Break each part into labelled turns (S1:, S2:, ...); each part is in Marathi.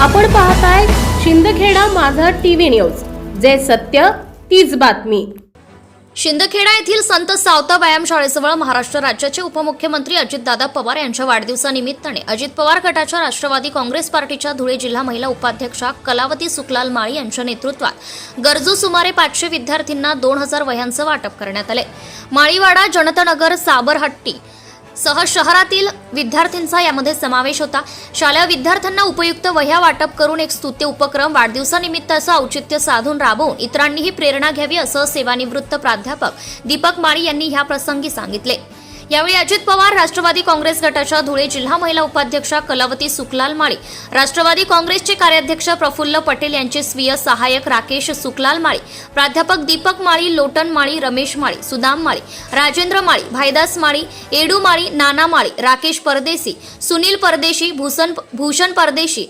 S1: आपण पाहताय शिंदखेडा माझा टीव्ही न्यूज. जे सत्य तीच बातमी.
S2: शिंदखेडा येथील संत सावता व्यायामशाळेजवळ महाराष्ट्र राज्याचे उपमुख्यमंत्री अजितदादा पवार यांच्या वाढदिवसानिमित्ताने अजित पवार गटाच्या राष्ट्रवादी काँग्रेस पार्टीच्या धुळे जिल्हा महिला उपाध्यक्षा कलावती सुखलाल माळी यांच्या नेतृत्वात गरजू सुमारे पाचशे विद्यार्थ्यांना दोन हजार वह्यांचं वाटप करण्यात आले. माळीवाडा जनतानगर साबरहट्टी सह शहरातील विद्यार्थ्यांचा यामध्ये समावेश होता. शालेय विद्यार्थ्यांना उपयुक्त वह्या वाटप करून एक स्तुत्य उपक्रम वाढदिवसानिमित्त असं औचित्य साधून राबवून इतरांनीही प्रेरणा घ्यावी असं सेवानिवृत्त प्राध्यापक दीपक माळी यांनी ह्या प्रसंगी सांगितले. यावेळी अजित पवार राष्ट्रवादी काँग्रेस गटाच्या धुळे जिल्हा महिला उपाध्यक्षा कलावती सुकलाल माळी राष्ट्रवादी काँग्रेसचे कार्याध्यक्ष प्रफुल्ल पटेल यांचे स्वीय सहाय्यक राकेश सुकलाल माळी प्राध्यापक दीपक माळी लोटन माळी रमेश माळी सुदाम माळी राजेंद्र माळी भाईदास माळी एडू माळी नाना माळी राकेश परदेशी सुनील परदेशी भूषण भूषण परदेशी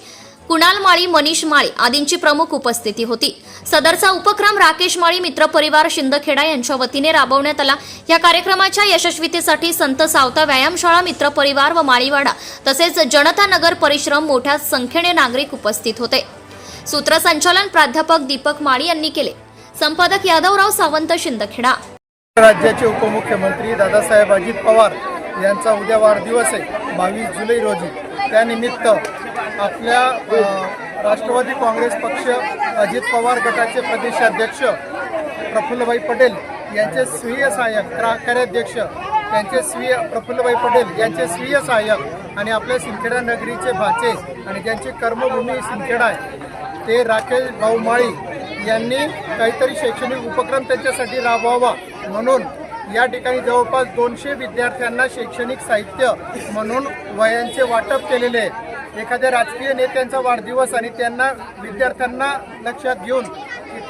S2: कुणाल माळी मनीष माळी आदींची प्रमुख उपस्थिती होती. सदरचा उपक्रम राकेश माळी मित्र परिवार शिंदखेडा यांच्या वतीने राबवण्यात आला. या कार्यक्रमाच्या यशस्वीतेसाठी संत सावता व्यायामशाळा मित्र परिवार व माळीवाडा तसेच जनता नगर परिश्रम मोठ्या संख्येने नागरिक उपस्थित होते. सूत्रसंचालन प्राध्यापक दीपक माळी यांनी केले. संपादक यादवराव सावंत शिंदखेडा.
S3: राज्याचे उपमुख्यमंत्री दादासाहेब अजित पवार यांचा उद्या वाढदिवस आहे बावीस जुलै रोजी. त्यानिमित्त आपल्या राष्ट्रवादी काँग्रेस पक्ष अजित पवार गटाचे प्रदेशाध्यक्ष प्रफुल्लभाई पटेल यांचे स्वीय सहाय्यक कार्याध्यक्ष त्यांचे स्वीय प्रफुल्लभाई पटेल यांचे स्वीय सहाय्यक आणि आपल्या सिंदखेडा नगरीचे भाचे आणि ज्यांची कर्मभूमी सिंदखेडा आहे ते राकेश भाऊ माळी यांनी काहीतरी शैक्षणिक उपक्रम त्यांच्यासाठी राबवावा म्हणून या ठिकाणी जवळपास दोनशे विद्यार्थ्यांना शैक्षणिक साहित्य म्हणून वयांचे वाटप केलेले आहे. एखाद्या राजकीय नेत्यांचा वाढदिवस आणि त्यांना विद्यार्थ्यांना लक्षात घेऊन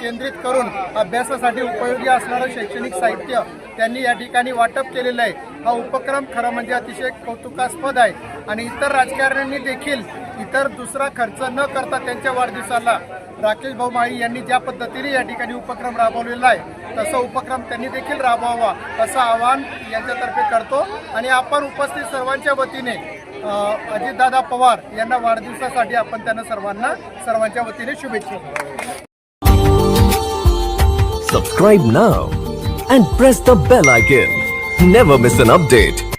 S3: केंद्रित करून अभ्यासासाठी उपयोगी असणारं शैक्षणिक साहित्य त्यांनी या ठिकाणी वाटप केलेलं आहे. हा उपक्रम खरं म्हणजे अतिशय कौतुकास्पद आहे. आणि इतर राजकारण्यांनी देखील इतर दुसरा खर्च न करता त्यांच्या वाढदिवसाला राकेश भाऊ माळी यांनी ज्या पद्धतीने या ठिकाणी उपक्रम राबवलेला आहे तसा उपक्रम त्यांनी देखील राबवावा असं आवाहन यांच्यातर्फे करतो. आणि आपण उपस्थित सर्वांच्या वतीने अजितदादा पवार यांना वाढदिवसासाठी आपण त्यांना सर्वांना सर्वांच्या वतीने शुभेच्छा
S4: subscribe now and press the bell icon never miss an update.